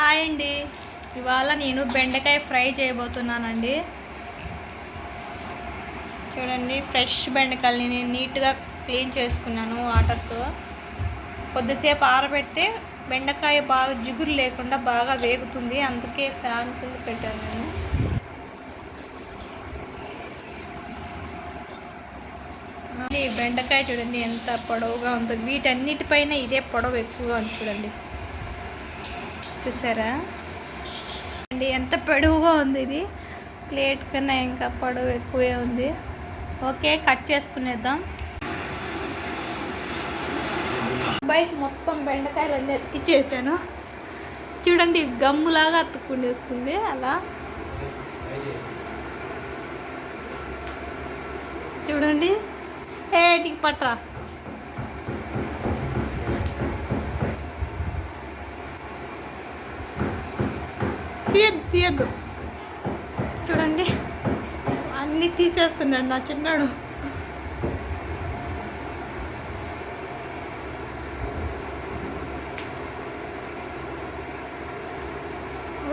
Hi అండి. ఇవాళ నేను బెండకాయ ఫ్రై చేయబోతున్నానండి. చూడండి ఫ్రెష్ బెండకాయలని నేను నీట్గా క్లీన్ చేసుకున్నాను వాటర్తో. కొద్దిసేపు ఆరబెడితే బెండకాయ బాగా జిగురు లేకుండా బాగా వేగుతుంది. అందుకే ఫ్యాన్ కింద పెట్టాను నేను. బెండకాయ చూడండి ఎంత పొడవుగా ఉందో. వీటన్నిటిపైన ఇదే పొడవు ఎక్కువగా ఉంది చూడండి. చూసారా? అండి ఎంత పొడవుగా ఉంది ఇది. ప్లేట్ కన్నా ఇంకా పొడవు ఎక్కువే ఉంది. ఓకే కట్ చేసుకునేద్దాం. బయట మొత్తం బెండకాయలు అన్నీ ఎత్తిచ్చేసాను చూడండి గమ్ములాగా అతుక్కుండేస్తుంది అలా. చూడండి. ఏ నీకు పట్రా తీయద్దు తీయద్దు. చూడండి. అన్నీ తీసేస్తున్నాడు నా చిన్నాడు.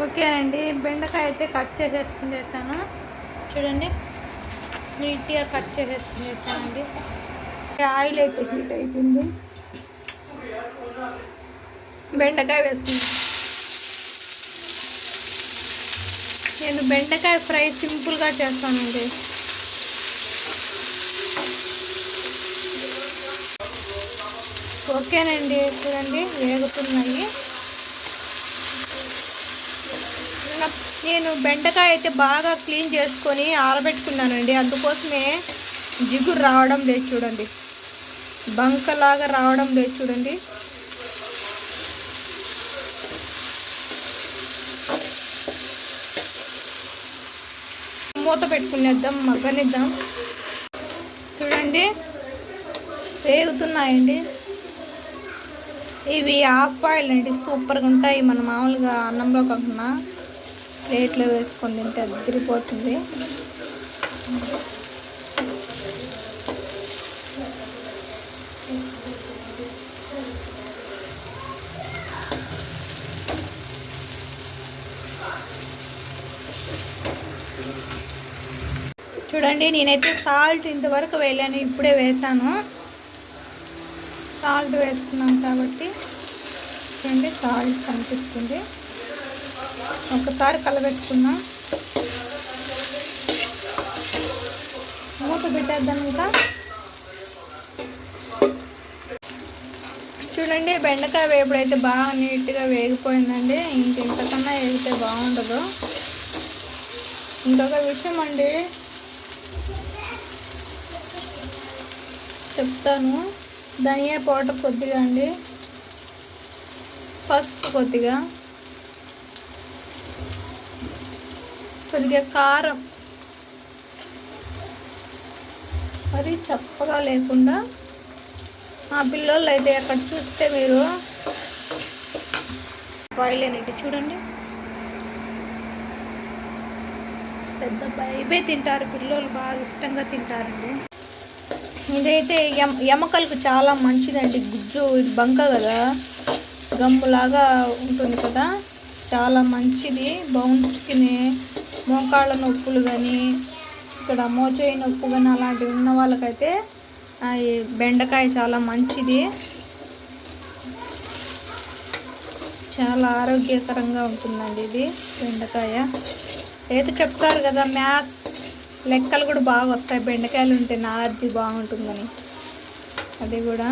ఓకేనండి బెండకాయ అయితే కట్ చేసేసుకునేసాను చూడండి నీట్గా కట్ చేసేసుకునేసానండి ఆయిల్ అయితే హీట్ అయిపోయింది. బెండకాయ వేసుకుంటాను నేను బెండకాయ ఫ్రై సింపుల్గా చేస్తానండి. ఓకేనండి చూడండి వేగుతున్నాయి. నేను బెండకాయ అయితే బాగా క్లీన్ చేసుకొని ఆరబెట్టుకున్నానండి. అందుకోసమే జిగురు రావడం లేదు చూడండి. బంకలాగా రావడం లేదు చూడండి. మూత పెట్టుకునేద్దాం మగ్గనిద్దాం. చూడండి వేగుతున్నాయండి ఇవి ఆఫ్ బాయిల్ అండి సూపర్గా ఉంటాయి. మన మామూలుగా అన్నంలో కాకుండా ప్లేట్లో వేసుకొని తింటే అదిరిపోతుంది. చూడండి నేనైతే సాల్ట్ ఇంతవరకు వేయలేను ఇప్పుడే వేసాను. సాల్ట్ వేసుకున్నాం కాబట్టి చూడండి సాల్ట్ కనిపిస్తుంది. ఒకసారి కలబెట్టుకున్నాం మూత పెట్టేద్దాం ఇంకా. చూడండి బెండకాయ వేపుడైతే బాగా నీట్గా వేగిపోయిందండి. ఇంక ఇంతకన్నా వేగితే బాగుండదు. ఇంకొక విషయం అండి చెప్తాను. ధనియా పౌడర్ కొద్దిగా అండి. పసుపు కొద్దిగా. కొద్దిగా కారం. మరి చప్పగా లేకుండా ఆ పిల్లలు అయితే అక్కడ చూస్తే మీరు. బాయిల్ అయినట్టు చూడండి. పెద్ద బైబే తింటారు పిల్లలు బాగా ఇష్టంగా తింటారండి. ఇదైతే ఎమ ఎముకలకు చాలా మంచిదండి గుజ్జు ఇది బంక కదా గమ్ములాగా ఉంటుంది కదా చాలా మంచిది బౌన్స్కి మోకాళ్ళ నొప్పులు కానీ ఇక్కడ మోచేయి నొప్పు కానీ అలాంటివి ఉన్న వాళ్ళకైతే ఈ బెండకాయ చాలా మంచిది. చాలా ఆరోగ్యకరంగా ఉంటుందండి ఇది బెండకాయ. ఏదో చెప్తారు కదా మ్యాథ్స్ లెక్కలు కూడా బాగా వస్తాయి. బెండకాయలు ఉంటే నాలెడ్జీ బాగుంటుందని. అది కూడా.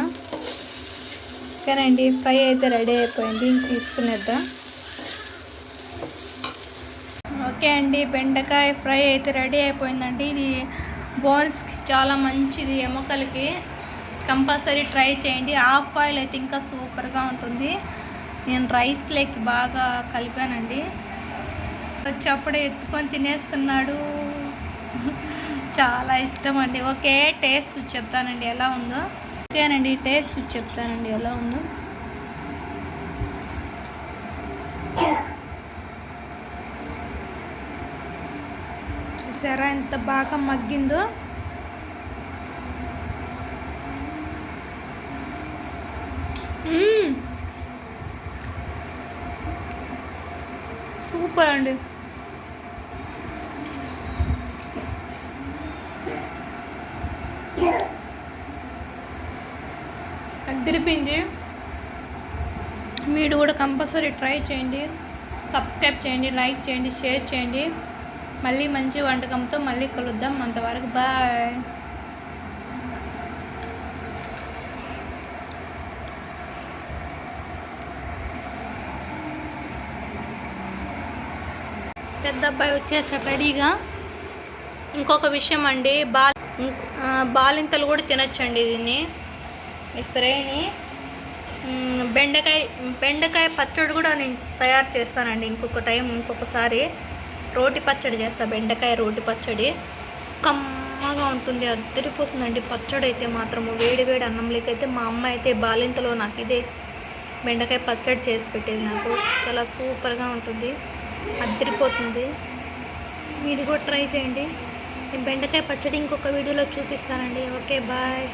ఓకేనండి ఫ్రై అయితే రెడీ అయిపోయింది. తీసుకునేద్దాం. ఓకే అండి బెండకాయ ఫ్రై అయితే రెడీ అయిపోయిందండి. ఇది బోన్స్కి చాలా మంచిది ఎముకలకి కంపల్సరీ ట్రై చేయండి. హాఫ్ ఆయిల్ అయితే ఇంకా సూపర్గా ఉంటుంది. నేను రైస్లోకి బాగా కలిపానండి. వచ్చేప్పుడే ఎత్తుకొని తినేస్తున్నాడు. చాలా ఇష్టం అండి. ఓకే టేస్ట్ చూసి చెప్తానండి ఎలా ఉందో. ఓకేనండి టేస్ట్ చూసి చెప్తానండి ఎలా ఉందో. చూసారా ఎంత బాగా మగ్గిందో. సూపర్ అండి. తిరిపింది. మీరు కూడా కంపల్సరీ ట్రై చేయండి. సబ్స్క్రైబ్ చేయండి లైక్ చేయండి షేర్ చేయండి. మళ్ళీ మంచి వంటకంతో మళ్ళీ కలుద్దాం. అంతవరకు బాయ్. పెద్ద అబ్బాయి వచ్చేసాడు రెడీగా. ఇంకొక విషయం అండి బాల్ బాలింతలు కూడా తినచ్చండి దీన్ని. మీ ఫ్రైని బెండకాయ బెండకాయ పచ్చడి కూడా నేను తయారు చేస్తానండి ఇంకొక టైం ఇంకొకసారి. రోటి పచ్చడి చేస్తా బెండకాయ రోటి పచ్చడి. కమ్మగా ఉంటుంది అద్దరిపోతుందండి. పచ్చడి అయితే మాత్రము వేడి వేడి అన్నంలోకి అయితే మా అమ్మ అయితే బాలింతలో నాకు ఇదే బెండకాయ పచ్చడి చేసి పెట్టేది నాకు. చాలా సూపర్గా ఉంటుంది అద్దరిపోతుంది. మీరు కూడా ట్రై చేయండి. నేను బెండకాయ పచ్చడి ఇంకొక వీడియోలో చూపిస్తానండి. Okay bye.